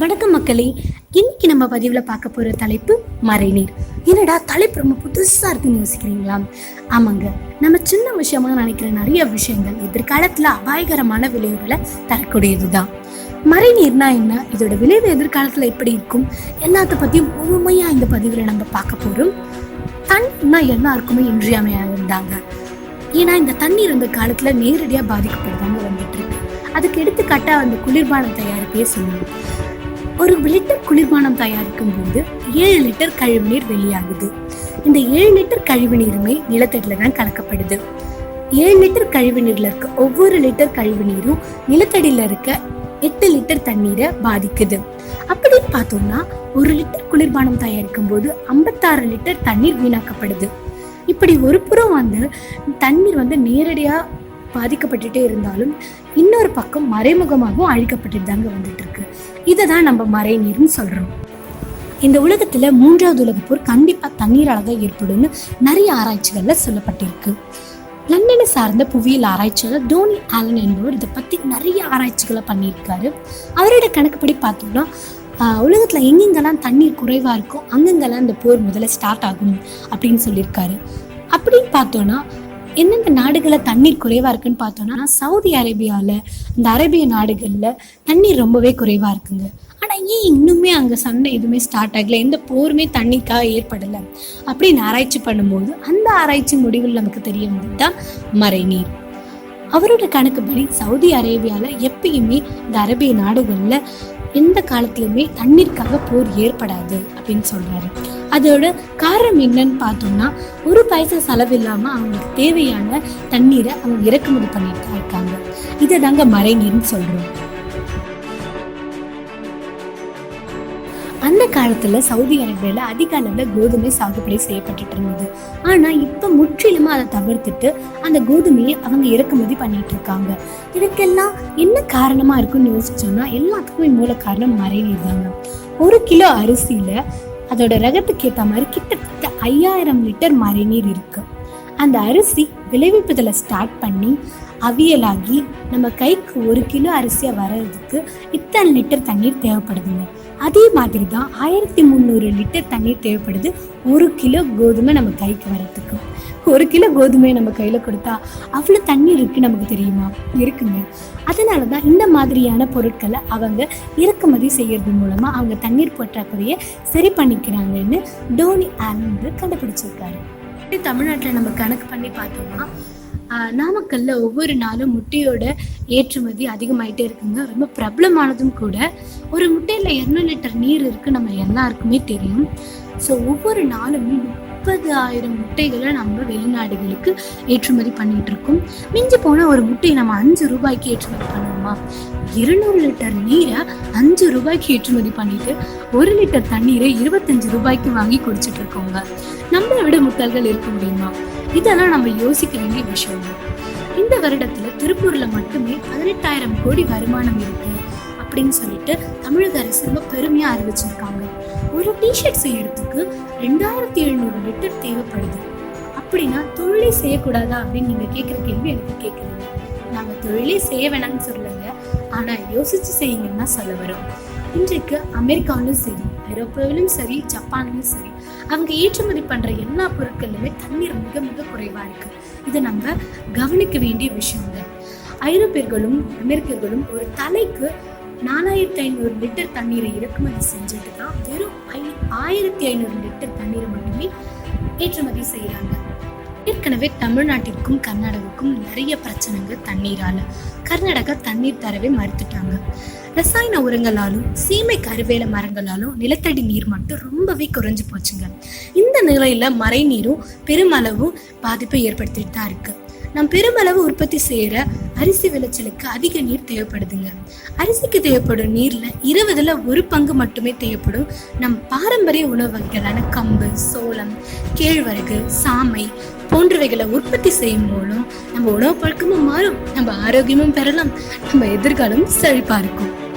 வணக்கம் மக்களே இன்னைக்கு நம்ம பதிவில் பார்க்க போகிற தலைப்பு மறைநீர் என்னடா தலைப்பு ரொம்ப புதுசாக இருக்குன்னு யோசிக்கிறீங்களா? ஆமாங்க நம்ம சின்ன விஷயமா நினைக்கிற நிறைய விஷயங்கள் எதிர்காலத்தில் அபாயகரமான விளைவுகளை தரக்கூடியது தான் மறைநீர்னா என்ன? இதோட விளைவு எதிர்காலத்தில் எப்படி இருக்கும்? எல்லாத்த பற்றியும் முழுமையாக இந்த பதிவில் நம்ம பார்க்க போகிறோம் தண்ணீர்னா எல்லாருக்குமே இன்றியமையாக இருந்தாங்க ஏன்னா இந்த தண்ணீர் இந்த காலத்தில் நேரடியாக பாதிக்கப்படுதாங்க வந்துட்டு இருக்கு. அதுக்கு எடுத்துக்காட்டாக அந்த குளிர்பானம் தயாரிப்பே சொல்லணும் ஒரு லிட்டர் குளிர்பானம் தயாரிக்கும் போது ஏழு லிட்டர் கழிவுநீர் வெளியாகுது. இந்த ஏழு லிட்டர் கழிவுநீருமே நிலத்தடியில தான் கலக்கப்படுது. ஏழு லிட்டர் கழிவுநீர்ல இருக்க ஒவ்வொரு லிட்டர் கழிவுநீரும் நிலத்தடியில இருக்க எட்டு லிட்டர் தண்ணீரை பாதிக்குது. அப்படின்னு பார்த்தோம்னா ஒரு லிட்டர் குளிர்பானம் தயாரிக்கும் போது ஐம்பத்தாறு லிட்டர் தண்ணீர் வீணாக்கப்படுது. இப்படி ஒரு புறம் வந்து தண்ணீர் வந்து நேரடியாக பாதிக்கப்பட்டுட்டே இருந்தாலும் இன்னொரு பக்கம் மறைமுகமாகவும் அழிக்கப்பட்டுட்டு தாங்க வந்துட்டு இருக்கு இதை தான் நம்ம மறைநீர்னு சொல்றோம். இந்த உலகத்துல மூன்றாவது உலக போர் கண்டிப்பா தண்ணீரால தான் ஏற்படும்னு நிறைய ஆராய்ச்சிகள்ல சொல்லப்பட்டிருக்கு. லண்டனை சார்ந்த புவியியல் ஆராய்ச்சியாளர் டோனி ஆலன் என்பவர் இதை பத்தி நிறைய ஆராய்ச்சிகளை பண்ணியிருக்காரு. அவரோட கணக்குப்படி பார்த்தோம்னா உலகத்தில் எங்கெங்கெல்லாம் தண்ணீர் குறைவாக இருக்கோ அங்கங்கெல்லாம் இந்த போர் முதல்ல ஸ்டார்ட் ஆகும் அப்படின்னு சொல்லியிருக்காரு. அப்படின்னு பார்த்தோன்னா எந்தெந்த நாடுகளில் தண்ணீர் குறைவாக இருக்குன்னு பார்த்தோன்னா சவுதி அரேபியாவில் இந்த அரேபிய நாடுகளில் தண்ணீர் ரொம்பவே குறைவாக இருக்குங்க. ஆனால் ஏன் இன்னுமே அங்கே சண்டை எதுவுமே ஸ்டார்ட் ஆகலை? எந்த போருமே தண்ணிக்காக ஏற்படலை. அப்படின்னு ஆராய்ச்சி பண்ணும்போது அந்த ஆராய்ச்சி முடிவில் நமக்கு தெரிய வந்தது தான் மறைநீர் அவரோட கணக்குப்படி சவுதி அரேபியாவில் எப்பயுமே இந்த அரேபிய நாடுகளில் எந்த காலத்துலையுமே தண்ணீருக்காக போர் ஏற்படாது அப்படின்னு சொல்கிறாரு அதோட காரணம் என்னன்னு பார்த்தோம்னா ஒரு பைசா செலவில்லாமல் அவங்களுக்கு தேவையான தண்ணீரை அவங்க இறக்குமதி பண்ணிட்டு தான் இருக்காங்க. இதை தாங்க மறைநீர்னு சொல்றோம். அந்த காலத்துல சவுதி அரேபியால அதிக அளவுல கோதுமை சாகுபடி செய்யப்பட்டுட்டு இருந்தது. ஆனா இப்ப முற்றிலுமா அதை தவிர்த்துட்டு அந்த கோதுமையை அவங்க இறக்குமதி பண்ணிட்டு இருக்காங்க. இதுக்கெல்லாம் என்ன காரணமா இருக்குன்னு யோசிச்சோம்னா எல்லாத்துக்குமே மூல காரணம் மறைநீர் தாங்க ஒரு கிலோ அரிசியில அதோட ரகத்துக்கு ஏற்ற மாதிரி கிட்டத்தட்ட ஐயாயிரம் லிட்டர் மறைநீர் இருக்கு. அந்த அரிசி விளைவிப்பதில் ஸ்டார்ட் பண்ணி அவியலாகி நம்ம கைக்கு ஒரு கிலோ அரிசியாக வர்றதுக்கு இத்தனை லிட்டர் தண்ணீர் தேவைப்படுதுங்க. அதே மாதிரி தான் ஆயிரத்தி முந்நூறு லிட்டர் தண்ணீர் தேவைப்படுது. ஒரு கிலோ கோதுமை நம்ம கைக்கு வரத்துக்கு ஒரு கிலோ கோதுமையை நம்ம கையில் கொடுத்தா அவ்வளோ தண்ணீர் இருக்குது நமக்கு தெரியுமா? இருக்குங்க. அதனால தான் இந்த மாதிரியான பொருட்களை அவங்க இறக்குமதி செய்கிறது மூலமாக அவங்க தண்ணீர் பற்றாக்குறையை சரி பண்ணிக்கிறாங்கன்னு டோனி ஆலன் கண்டுபிடிச்சிருக்காரு. தமிழ்நாட்டில் நம்ம கணக்கு பண்ணி பார்த்தோம்னா நாமக்கல்ல ஒவ்வொரு நாளும் முட்டையோட ஏற்றுமதி அதிகமாயிட்டே இருக்குங்க. ரொம்ப பிரபலமானதும் கூட ஒரு முட்டையில் இரநூறு லிட்டர் நீர் இருக்கு நம்ம எல்லாருக்குமே தெரியும். ஸோ ஒவ்வொரு நாளுமே முப்பது ஆயிரம் முட்டைகளை நம்ம வெளிநாடுகளுக்கு ஏற்றுமதி பண்ணிட்டு இருக்கோம் மிஞ்சி போன ஒரு முட்டையை நம்ம அஞ்சு ரூபாய்க்கு ஏற்றுமதி பண்ணுவோமா இருநூறு லிட்டர் நீரை அஞ்சு ரூபாய்க்கு ஏற்றுமதி பண்ணிட்டு ஒரு லிட்டர் தண்ணீரை இருபத்தஞ்சு ரூபாய்க்கு வாங்கி குடிச்சிட்டு இருக்கோங்க நம்மளை விட முட்டாள்கள் இருக்க முடியுமா? இதெல்லாம் நம்ம யோசிக்க வேண்டிய விஷயம். இந்த வருடத்துல திருப்பூர்ல மட்டுமே பதினெட்டாயிரம் கோடி வருமானம் இருக்கு அப்படின்னு சொல்லிட்டு தமிழக அரசு ரொம்ப பெருமையா அறிவிச்சிருக்காங்க. ஒரு டிஷர்ட் செய்யறதுக்கு ரெண்டாயிரத்தி எழுநூறு லிட்டர் தேவைப்படுது. அப்படின்னா தொழிலே செய்யக்கூடாதா அப்படின்னு நீங்க கேட்குற கேள்வி எனக்கு கேட்குறீங்க நாங்கள் தொழிலே செய்ய வேணாம்னு சொல்லலைங்க ஆனால் யோசிச்சு செய்யுங்கன்னா சொல்ல வரோம். இன்றைக்கு அமெரிக்காவிலும் சரி ஐரோப்பாவிலும் சரி ஜப்பான்லையும் சரி அவங்க ஏற்றுமதி பண்ணுற எல்லா பொருட்களிலுமே தண்ணீர் மிக மிக குறைவாக இருக்கு. இதை நம்ம கவனிக்க வேண்டிய விஷயங்க. ஐரோப்பியர்களும் அமெரிக்கர்களும் ஒரு தலைக்கு நாலாயிரத்தி ஐநூறு லிட்டர் தண்ணீரை இறக்குமதி செஞ்சுட்டு தான் வெறும் ஐ ஆயிரத்தி ஐநூறு லிட்டர் தண்ணீரை மட்டுமே ஏற்றுமதி செய்கிறாங்க ஏற்கனவே தமிழ்நாட்டிற்கும் கர்நாடகாவுக்கும் நிறைய பிரச்சனைகள் தண்ணீரால. கர்நாடகா தண்ணீர் தரவே மறுத்துட்டாங்க. ரசாயன உரங்களாலும் சீமை கருவேல மரங்களாலும் நிலத்தடி நீர் மட்டும் ரொம்பவே குறைஞ்சு போச்சுங்க. இந்த நிலையில மழைநீரும் பெருமளவு பாதிப்பை ஏற்படுத்திட்டு தான் இருக்கு. நம் பெருமளவு உற்பத்தி செய்யற அரிசி விளைச்சலுக்கு அதிக நீர் தேவைப்படுதுங்க. அரிசிக்கு தேவைப்படும் நீர்ல இருபதுல ஒரு பங்கு மட்டுமே தேவைப்படும். நம் பாரம்பரிய உணவு வகைகளான கம்பு சோளம் கேழ்வரகு சாமை போன்றவைகளை உற்பத்தி செய்யும் மூலம் நம்ம உணவு பழக்கமும் மாறும். நம்ம ஆரோக்கியமும் பெறலாம். நம்ம எதிர்காலம் செழிப்பா இருக்கும்.